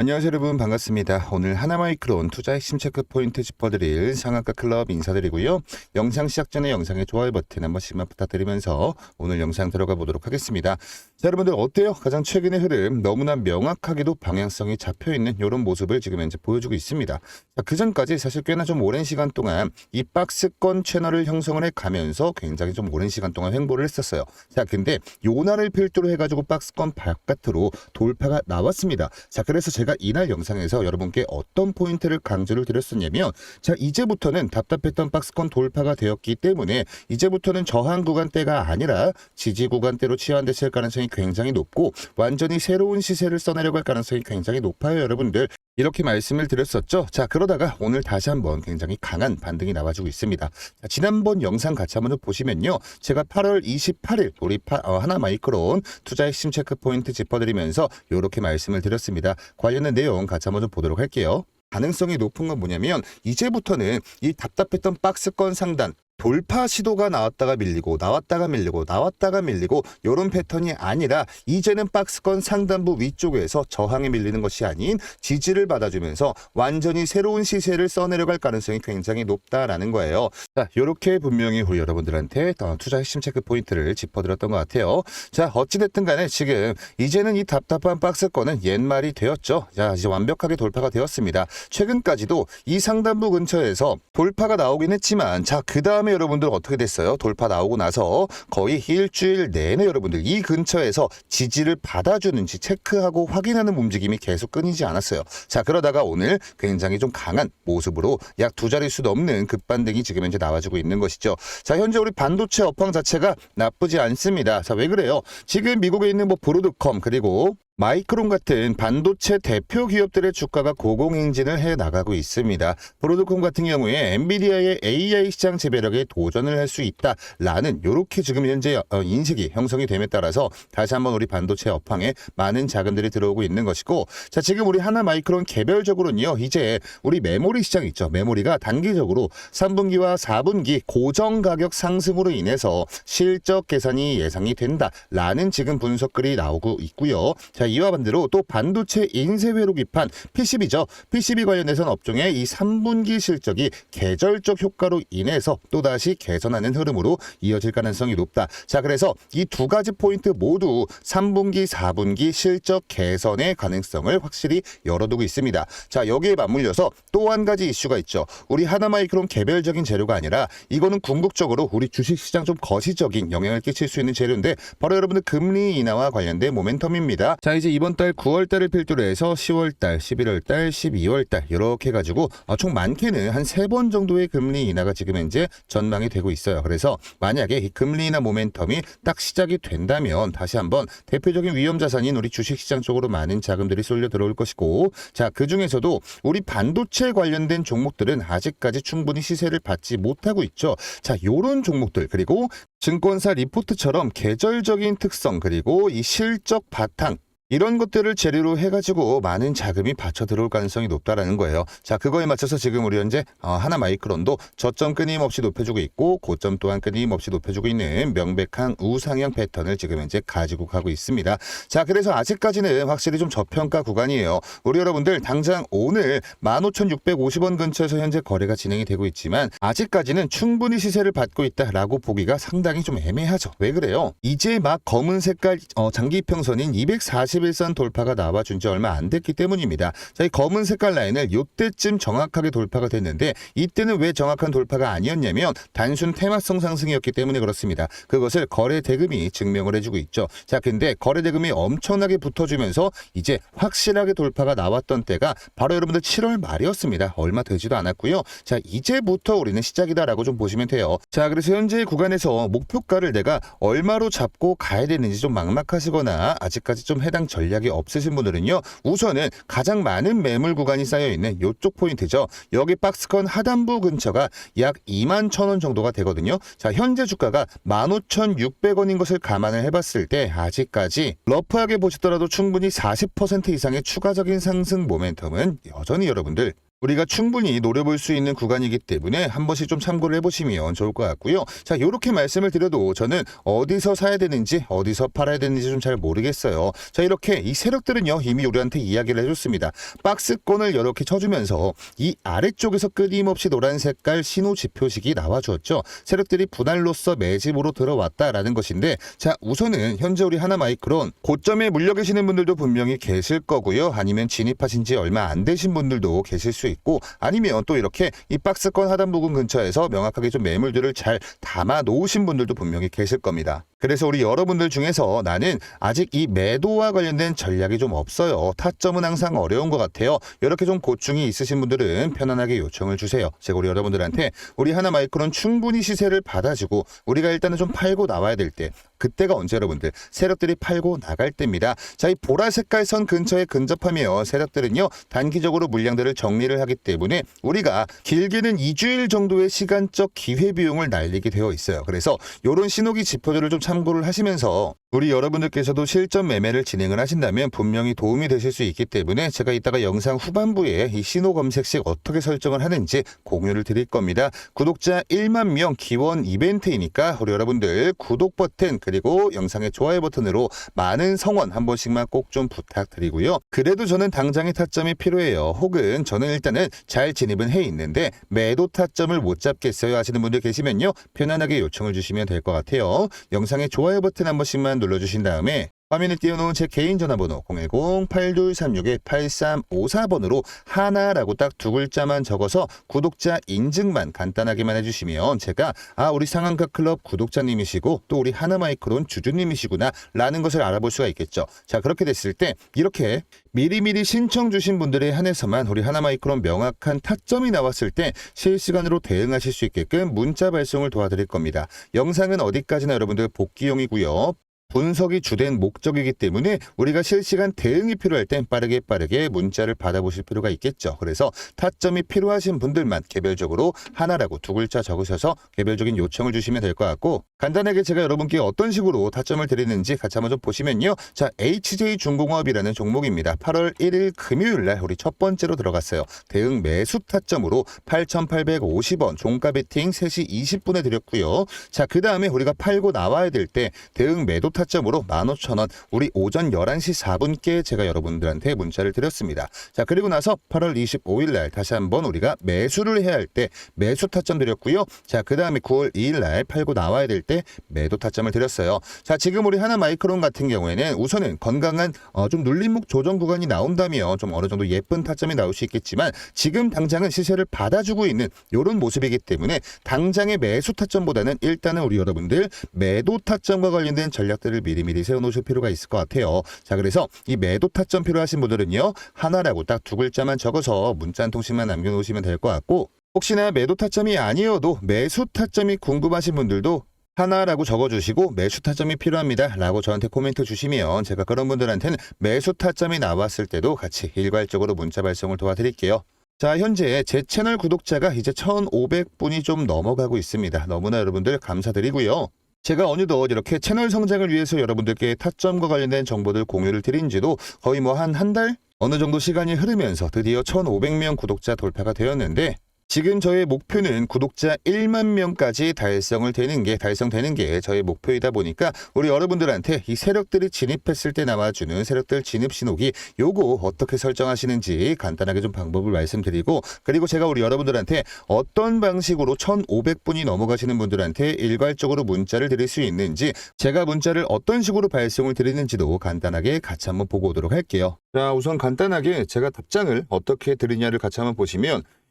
안녕하세요 여러분 반갑습니다. 오늘 하나마이크론 투자 핵심 체크 포인트 짚어드릴 상한가 클럽 인사드리고요. 영상 시작 전에 영상의 좋아요 버튼 한 번씩만 부탁드리면서 오늘 영상 들어가 보도록 하겠습니다. 자 여러분들 어때요? 가장 최근의 흐름 너무나 명확하게도 방향성이 잡혀있는 이런 모습을 지금 현재 보여주고 있습니다. 자, 그 전까지 사실 꽤나 좀 오랜 시간 동안 이 박스권 채널을 형성을 해가면서 굉장히 좀 오랜 시간 동안 횡보를 했었어요. 자 근데 요날을 필두로 해가지고 박스권 바깥으로 돌파가 나왔습니다. 자 그래서 제가 이날 영상에서 여러분께 어떤 포인트를 강조를 드렸었냐면 자 이제부터는 답답했던 박스권 돌파가 되었기 때문에 이제부터는 저항 구간대가 아니라 지지 구간대로 치환됐을 가능성이 굉장히 높고 완전히 새로운 시세를 써내려갈 가능성이 굉장히 높아요 여러분들 이렇게 말씀을 드렸었죠. 자, 그러다가 오늘 다시 한번 굉장히 강한 반등이 나와주고 있습니다. 자, 지난번 영상 같이 한번 보시면요. 제가 8월 28일 우리 파, 어, 하나 마이크론 투자 핵심 체크 포인트 짚어드리면서 이렇게 말씀을 드렸습니다. 관련된 내용 같이 한번 좀 보도록 할게요. 가능성이 높은 건 뭐냐면 이제부터는 이 답답했던 박스권 상단 돌파 시도가 나왔다가 밀리고 나왔다가 밀리고 나왔다가 밀리고 이런 패턴이 아니라 이제는 박스권 상단부 위쪽에서 저항에 밀리는 것이 아닌 지지를 받아주면서 완전히 새로운 시세를 써내려갈 가능성이 굉장히 높다라는 거예요. 자, 이렇게 분명히 우리 여러분들한테 더 투자 핵심 체크 포인트를 짚어드렸던 것 같아요. 자, 어찌됐든 간에 지금 이제는 이 답답한 박스권은 옛말이 되었죠. 자, 이제 완벽하게 돌파가 되었습니다. 최근까지도 이 상단부 근처에서 돌파가 나오긴 했지만 자, 그 다음에 여러분들 어떻게 됐어요? 돌파 나오고 나서 거의 일주일 내내 여러분들 이 근처에서 지지를 받아주는지 체크하고 확인하는 움직임이 계속 끊이지 않았어요. 자, 그러다가 오늘 굉장히 좀 강한 모습으로 약 두 자릿수 넘는 급반등이 지금 현재 나와주고 있는 것이죠. 자, 현재 우리 반도체 업황 자체가 나쁘지 않습니다. 자, 왜 그래요? 지금 미국에 있는 뭐 브로드컴 그리고 마이크론 같은 반도체 대표 기업들의 주가가 고공행진을 해 나가고 있습니다. 브로드콤 같은 경우에 엔비디아의 AI 시장 지배력에 도전을 할 수 있다라는 이렇게 지금 현재 어, 인식이 형성이 됨에 따라서 다시 한번 우리 반도체 업황에 많은 자금들이 들어오고 있는 것이고 자 지금 우리 하나 마이크론 개별적으로는요 이제 우리 메모리 시장 있죠 메모리가 단기적으로 3분기와 4분기 고정 가격 상승으로 인해서 실적 개선이 예상이 된다라는 지금 분석글이 나오고 있고요. 자 이와 반대로 또 반도체 인쇄회로 기판 PCB죠. PCB 관련해선 업종의 이 3분기 실적이 계절적 효과로 인해서 또다시 개선하는 흐름으로 이어질 가능성이 높다. 자 그래서 이 두 가지 포인트 모두 3분기, 4분기 실적 개선의 가능성을 확실히 열어두고 있습니다. 자 여기에 맞물려서 또 한 가지 이슈가 있죠. 우리 하나마이크론 개별적인 재료가 아니라 이거는 궁극적으로 우리 주식시장 좀 거시적인 영향을 끼칠 수 있는 재료인데 바로 여러분들 금리 인하와 관련된 모멘텀입니다. 자 이제 이번 달 9월 달을 필두로 해서 10월 달, 11월 달, 12월 달 이렇게 해 가지고 어, 총 많게는 한 세 번 정도의 금리 인하가 지금 현재 전망이 되고 있어요. 그래서 만약에 이 금리 인하 모멘텀이 딱 시작이 된다면 다시 한번 대표적인 위험 자산인 우리 주식 시장 쪽으로 많은 자금들이 쏠려 들어올 것이고 자 그 중에서도 우리 반도체 관련된 종목들은 아직까지 충분히 시세를 받지 못하고 있죠. 자 요런 종목들 그리고 증권사 리포트처럼 계절적인 특성 그리고 이 실적 바탕 이런 것들을 재료로 해가지고 많은 자금이 받쳐 들어올 가능성이 높다라는 거예요. 자, 그거에 맞춰서 지금 우리 현재 어, 하나 마이크론도 저점 끊임없이 높여주고 있고 고점 또한 끊임없이 높여주고 있는 명백한 우상향 패턴을 지금 현재 가지고 가고 있습니다. 자, 그래서 아직까지는 확실히 좀 저평가 구간이에요. 우리 여러분들 당장 오늘 15,650원 근처에서 현재 거래가 진행이 되고 있지만 아직까지는 충분히 시세를 받고 있다라고 보기가 상당히 좀 애매하죠. 왜 그래요? 이제 막 검은 색깔 어, 장기 평선인 240 21선 돌파가 나와준 지 얼마 안 됐기 때문입니다. 자, 이 검은 색깔 라인을 이때쯤 정확하게 돌파가 됐는데 이때는 왜 정확한 돌파가 아니었냐면 단순 테마성 상승이었기 때문에 그렇습니다. 그것을 거래 대금이 증명을 해주고 있죠. 자, 근데 거래 대금이 엄청나게 붙어주면서 이제 확실하게 돌파가 나왔던 때가 바로 여러분들 7월 말이었습니다. 얼마 되지도 않았고요. 자, 이제부터 우리는 시작이다라고 좀 보시면 돼요. 자, 그래서 현재 구간에서 목표가를 내가 얼마로 잡고 가야 되는지 좀 막막하시거나 아직까지 좀 해당 전략이 없으신 분들은요. 우선은 가장 많은 매물 구간이 쌓여 있는 이쪽 포인트죠. 여기 박스권 하단부 근처가 약 2만 천 원 정도가 되거든요. 자, 현재 주가가 15,600원인 것을 감안을 해봤을 때 아직까지 러프하게 보시더라도 충분히 40% 이상의 추가적인 상승 모멘텀은 여전히 여러분들 우리가 충분히 노려볼 수 있는 구간이기 때문에 한 번씩 좀 참고를 해보시면 좋을 것 같고요. 자, 이렇게 말씀을 드려도 저는 어디서 사야 되는지 어디서 팔아야 되는지 좀 잘 모르겠어요. 자, 이렇게 이 세력들은요 이미 우리한테 이야기를 해줬습니다. 박스권을 이렇게 쳐주면서 이 아래쪽에서 끊임없이 노란 색깔 신호 지표식이 나와주었죠. 세력들이 분할로서 매집으로 들어왔다라는 것인데 자 우선은 현재 우리 하나마이크론 고점에 물려 계시는 분들도 분명히 계실 거고요. 아니면 진입하신 지 얼마 안 되신 분들도 계실 수 있고 아니면 또 이렇게 이 박스권 하단 부분 근처에서 명확하게 좀 매물들을 잘 담아 놓으신 분들도 분명히 계실 겁니다. 그래서 우리 여러분들 중에서 나는 아직 이 매도와 관련된 전략이 좀 없어요. 타점은 항상 어려운 것 같아요. 이렇게 좀 고충이 있으신 분들은 편안하게 요청을 주세요. 제가 우리 여러분들한테 우리 하나 마이크론 충분히 시세를 받아주고 우리가 일단은 좀 팔고 나와야 될 때 그때가 언제 여러분들 세력들이 팔고 나갈 때입니다. 자, 이 보라 색깔 선 근처에 근접하며 세력들은요 단기적으로 물량들을 정리를 하기 때문에 우리가 길게는 2주일 정도의 시간적 기회 비용을 날리게 되어 있어요. 그래서 이런 신호기 지표들을 좀 참고를 하시면서 우리 여러분들께서도 실전 매매를 진행을 하신다면 분명히 도움이 되실 수 있기 때문에 제가 이따가 영상 후반부에 이 신호 검색식 어떻게 설정을 하는지 공유를 드릴 겁니다. 구독자 1만 명 기원 이벤트이니까 우리 여러분들 구독 버튼 그리고 영상의 좋아요 버튼으로 많은 성원 한 번씩만 꼭 좀 부탁드리고요. 그래도 저는 당장의 타점이 필요해요. 혹은 저는 일단은 잘 진입은 해 있는데 매도 타점을 못 잡겠어요 하시는 분들 계시면요. 편안하게 요청을 주시면 될 것 같아요. 영상의 좋아요 버튼 한 번씩만 눌러주신 다음에 화면에 띄워놓은 제 개인 전화번호 010-8236-8354번으로 하나라고 딱 두 글자만 적어서 구독자 인증만 간단하게만 해주시면 제가 아 우리 상한가 클럽 구독자님이시고 또 우리 하나마이크론 주주님이시구나 라는 것을 알아볼 수가 있겠죠. 자 그렇게 됐을 때 이렇게 미리미리 신청 주신 분들에 한해서만 우리 하나마이크론 명확한 타점이 나왔을 때 실시간으로 대응하실 수 있게끔 문자 발송을 도와드릴 겁니다. 영상은 어디까지나 여러분들 복귀용이고요. 분석이 주된 목적이기 때문에 우리가 실시간 대응이 필요할 땐 빠르게 빠르게 문자를 받아보실 필요가 있겠죠. 그래서 타점이 필요하신 분들만 개별적으로 하나라고 두 글자 적으셔서 개별적인 요청을 주시면 될 것 같고 간단하게 제가 여러분께 어떤 식으로 타점을 드리는지 같이 한번 좀 보시면요. 자, HJ중공업이라는 종목입니다. 8월 1일 금요일 날 우리 첫 번째로 들어갔어요. 대응 매수 타점으로 8,850원 종가 베팅 3시 20분에 드렸고요. 자, 그 다음에 우리가 팔고 나와야 될 때 대응 매도 타점으로 15,000원 우리 오전 11시 4분께 제가 여러분들한테 문자를 드렸습니다. 자, 그리고 나서 8월 25일 날 다시 한번 우리가 매수를 해야 할 때 매수 타점 드렸고요. 자, 그 다음에 9월 2일 날 팔고 나와야 될때 매도 타점을 드렸어요. 자, 지금 우리 하나 마이크론 같은 경우에는 우선은 건강한 어, 좀 눌림목 조정 구간이 나온다면 좀 어느 정도 예쁜 타점이 나올 수 있겠지만 지금 당장은 시세를 받아주고 있는 이런 모습이기 때문에 당장의 매수 타점보다는 일단은 우리 여러분들 매도 타점과 관련된 전략들을 미리미리 세워놓으실 필요가 있을 것 같아요. 자, 그래서 이 매도 타점 필요하신 분들은요 하나라고 딱 두 글자만 적어서 문자 한 통씩만 남겨놓으시면 될 것 같고 혹시나 매도 타점이 아니어도 매수 타점이 궁금하신 분들도 하나라고 적어주시고 매수 타점이 필요합니다. 라고 저한테 코멘트 주시면 제가 그런 분들한테는 매수 타점이 나왔을 때도 같이 일괄적으로 문자 발송을 도와드릴게요. 자, 현재 제 채널 구독자가 이제 1,500분이 좀 넘어가고 있습니다. 너무나 여러분들 감사드리고요. 제가 어느덧 이렇게 채널 성장을 위해서 여러분들께 타점과 관련된 정보들 공유를 드린 지도 거의 뭐 한 한 달? 어느 정도 시간이 흐르면서 드디어 1,500명 구독자 돌파가 되었는데 지금 저의 목표는 구독자 1만 명까지 달성을 되는 게 달성되는 게 저의 목표이다 보니까 우리 여러분들한테 이 세력들이 진입했을 때 나와주는 세력들 진입 신호기 요거 어떻게 설정하시는지 간단하게 좀 방법을 말씀드리고 그리고 제가 우리 여러분들한테 어떤 방식으로 1,500분이 넘어가시는 분들한테 일괄적으로 문자를 드릴 수 있는지 제가 문자를 어떤 식으로 발송을 드리는지도 간단하게 같이 한번 보고 오도록 할게요. 자 우선 간단하게 제가 답장을 어떻게 드리냐를 같이 한번 보시면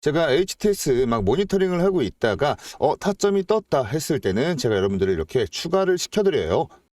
제가 HTS 막 모니터링을 하고 있다가 어 타점이 떴다 했을 때는 제가 여러분들을 이렇게 추가를 시켜드려요.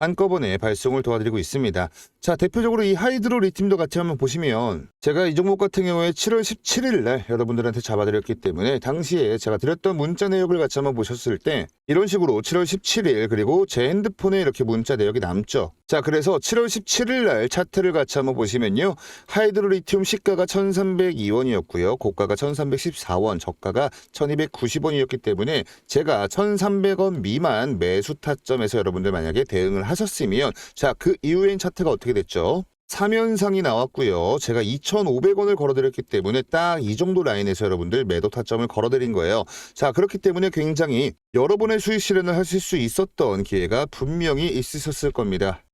한꺼번에 발송을 도와드리고 있습니다. 자, 대표적으로 이 하이드로 리튬도 같이 한번 보시면 제가 이 종목 같은 경우에 7월 17일 날 여러분들한테 잡아드렸기 때문에 당시에 제가 드렸던 문자 내역을 같이 한번 보셨을 때 이런 식으로 7월 17일 그리고 제 핸드폰에 이렇게 문자 내역이 남죠. 자, 그래서 7월 17일 날 차트를 같이 한번 보시면요. 하이드로 리튬 시가가 1,302원이었고요. 고가가 1,314원, 저가가 1,290원이었기 때문에 제가 1,300원 미만 매수 타점에서 여러분들 만약에 대응을 하셨으면 자, 그 이후엔 차트가 어떻게 됐죠? 3연상이 나왔고요. 제가 2,500원을 걸어드렸기 때문에 딱 이 정도 라인에서 여러분들 매도 타점을 걸어드린 거예요. 자, 그렇기 때문에 굉장히 여러 번의 수익 실현을 하실 수 있었던 기회가 분명히 있으셨을 겁니다.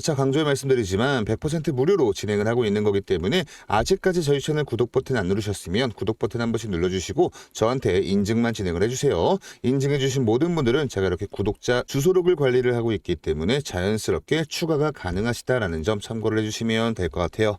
재차 강조해 말씀드리지만 100% 무료로 진행을 하고 있는 거기 때문에 아직까지 저희 채널 구독 버튼 안 누르셨으면 구독 버튼 한 번씩 눌러주시고 저한테 인증만 진행을 해주세요. 인증해주신 모든 분들은 제가 이렇게 구독자 주소록을 관리를 하고 있기 때문에 자연스럽게 추가가 가능하시다라는 점 참고를 해주시면 될 것 같아요.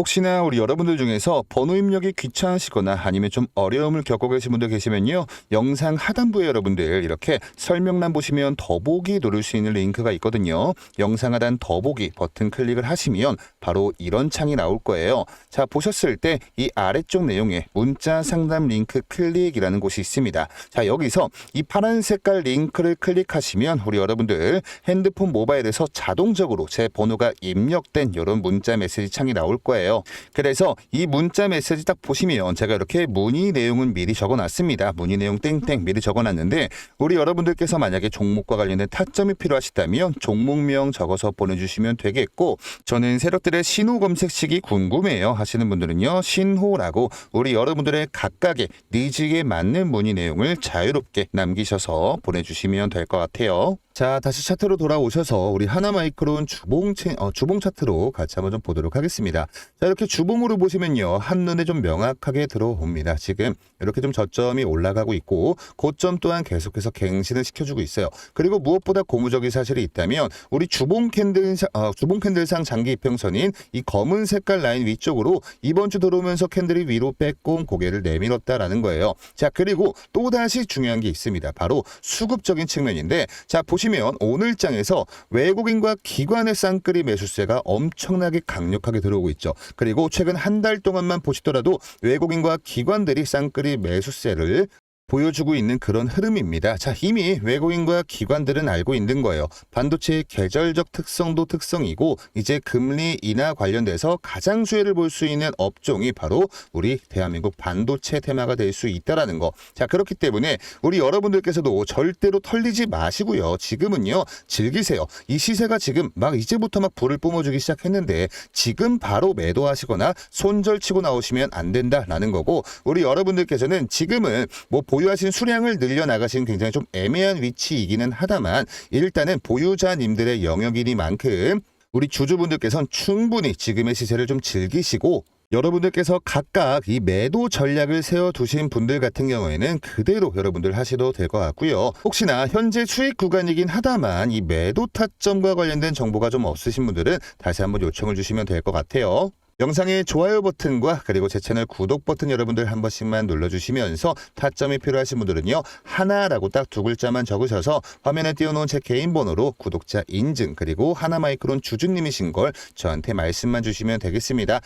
혹시나 우리 여러분들 중에서 번호 입력이 귀찮으시거나 아니면 좀 어려움을 겪고 계신 분들 계시면요. 영상 하단부에 여러분들 이렇게 설명란 보시면 더보기 누를 수 있는 링크가 있거든요. 영상 하단 더보기 버튼 클릭을 하시면 바로 이런 창이 나올 거예요. 자, 보셨을 때 이 아래쪽 내용에 문자 상담 링크 클릭이라는 곳이 있습니다. 자, 여기서 이 파란 색깔 링크를 클릭하시면 우리 여러분들 핸드폰 모바일에서 자동적으로 제 번호가 입력된 이런 문자 메시지 창이 나올 거예요. 그래서 이 문자 메시지 딱 보시면 제가 이렇게 문의 내용은 미리 적어 놨습니다. 문의 내용 땡땡 미리 적어 놨는데 우리 여러분들께서 만약에 종목과 관련된 타점이 필요하시다면 종목명 적어서 보내주시면 되겠고 저는 세력들의 신호 검색식이 궁금해요 하시는 분들은요 신호라고 우리 여러분들의 각각의 니즈에 맞는 문의 내용을 자유롭게 남기셔서 보내주시면 될 것 같아요. 자, 다시 차트로 돌아오셔서 우리 하나마이크론 주봉, 채, 어, 주봉 차트로 같이 한번 좀 보도록 하겠습니다. 자, 이렇게 주봉으로 보시면요. 한눈에 좀 명확하게 들어옵니다. 지금 이렇게 좀 저점이 올라가고 있고 고점 또한 계속해서 갱신을 시켜주고 있어요. 그리고 무엇보다 고무적인 사실이 있다면 우리 주봉 캔들, 어, 주봉 캔들상 장기 이평선인 이 검은 색깔 라인 위쪽으로 이번 주 들어오면서 캔들이 위로 빼꼼 고개를 내밀었다라는 거예요. 자, 그리고 또 다시 중요한 게 있습니다. 바로 수급적인 측면인데 자, 보시면 오늘 장에서 외국인과 기관의 쌍끌이 매수세가 엄청나게 강력하게 들어오고 있죠. 그리고 최근 한 달 동안만 보시더라도 외국인과 기관들이 쌍끌이 매수세를 보여주고 있는 그런 흐름입니다. 자, 이미 외국인과 기관들은 알고 있는 거예요. 반도체의 계절적 특성도 특성이고 이제 금리 인하 관련돼서 가장 수혜를 볼 수 있는 업종이 바로 우리 대한민국 반도체 테마가 될 수 있다라는 거. 자, 그렇기 때문에 우리 여러분들께서도 절대로 털리지 마시고요. 지금은요. 즐기세요. 이 시세가 지금 막 이제부터 막 불을 뿜어주기 시작했는데 지금 바로 매도하시거나 손절치고 나오시면 안 된다라는 거고 우리 여러분들께서는 지금은 뭐 보 유하신 수량을 늘려나가신 굉장히 좀 애매한 위치이기는 하다만 일단은 보유자님들의 영역이니만큼 우리 주주분들께서는 충분히 지금의 시세를 좀 즐기시고 여러분들께서 각각 이 매도 전략을 세워두신 분들 같은 경우에는 그대로 여러분들 하셔도 될 것 같고요. 혹시나 현재 수익 구간이긴 하다만 이 매도 타점과 관련된 정보가 좀 없으신 분들은 다시 한번 요청을 주시면 될 것 같아요. 영상의 좋아요 버튼과 그리고 제 채널 구독 버튼 여러분들 한 번씩만 눌러주시면서 타점이 필요하신 분들은요 하나라고 딱 두 글자만 적으셔서 화면에 띄워놓은 제 개인 번호로 구독자 인증 그리고 하나마이크론 주주님이신 걸 저한테 말씀만 주시면 되겠습니다.